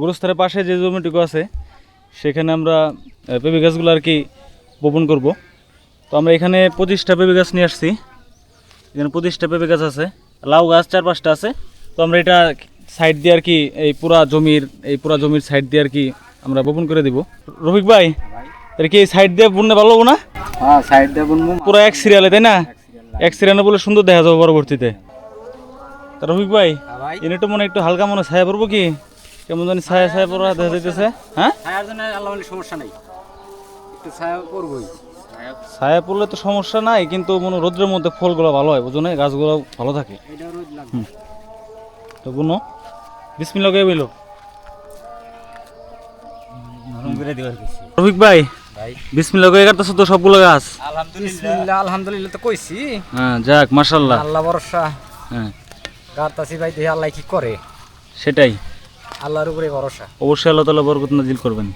গুরুস্থানের পাশে যে জমিটুকু আছে সেখানে আমরা পেঁপে গাছগুলো আর কি বপন করব। তো আমরা এখানে পঁচিশটা পেঁপে গাছ নিয়ে আসছি। এখানে পঁচিশটা পেঁপে গাছ আছে লাউ গাছ চার পাঁচটা আছে। তো আমরা এটা সাইড দিয়ে আর কি এই পুরা জমির এই পুরা জমির সাইড দিয়ে আর কি আমরা বপন করে দিব। রফিক ভাই আর কি সাইড দিয়ে বুনলে ভালো হব না? হ্যাঁ সাইড দিয়ে বুনবো পুরো এক সিরিয়ালে তাই না? এক সিরিয়ালে বলে সুন্দর দেখা যাবে পরবর্তীতে। তা রফিক ভাই ভাই। এনে তো মনে একটু হালকা মনে ছায়া পড়ব কি? কেমন জানি ছায়া ছায়া পড়া দেখা যাইতেছে। হ্যাঁ? ছায়ার জন্য আল্লাহ সমস্যা নেই। একটু ছায়া করবোই ছায়া পড়লে তো সমস্যা নাই কিন্তু মনে রোদ্রের মধ্যে ফলগুলো ভালো হয় বুঝো না গাছগুলো ভালো থাকে। তো বুনো বিসমিল্লা কে বইলো। রফিক ভাই ভাই। বিসমিল্লা কে কাটতেছো তো সবগুলো গাছ? আলহামদুলিল্লাহ। আলহামদুলিল্লাহ তো কইছি। হ্যাঁ যাক মাশাল্লাহ আল্লাহ ভরসা। হ্যাঁ। গাতাছি ভাই দেখি আল্লাহ কি করে? সেটাই। আল্লাহর উপরে ভরসা। অবশ্যই আল্লাহ তালা বরকত নাজিল করবেন।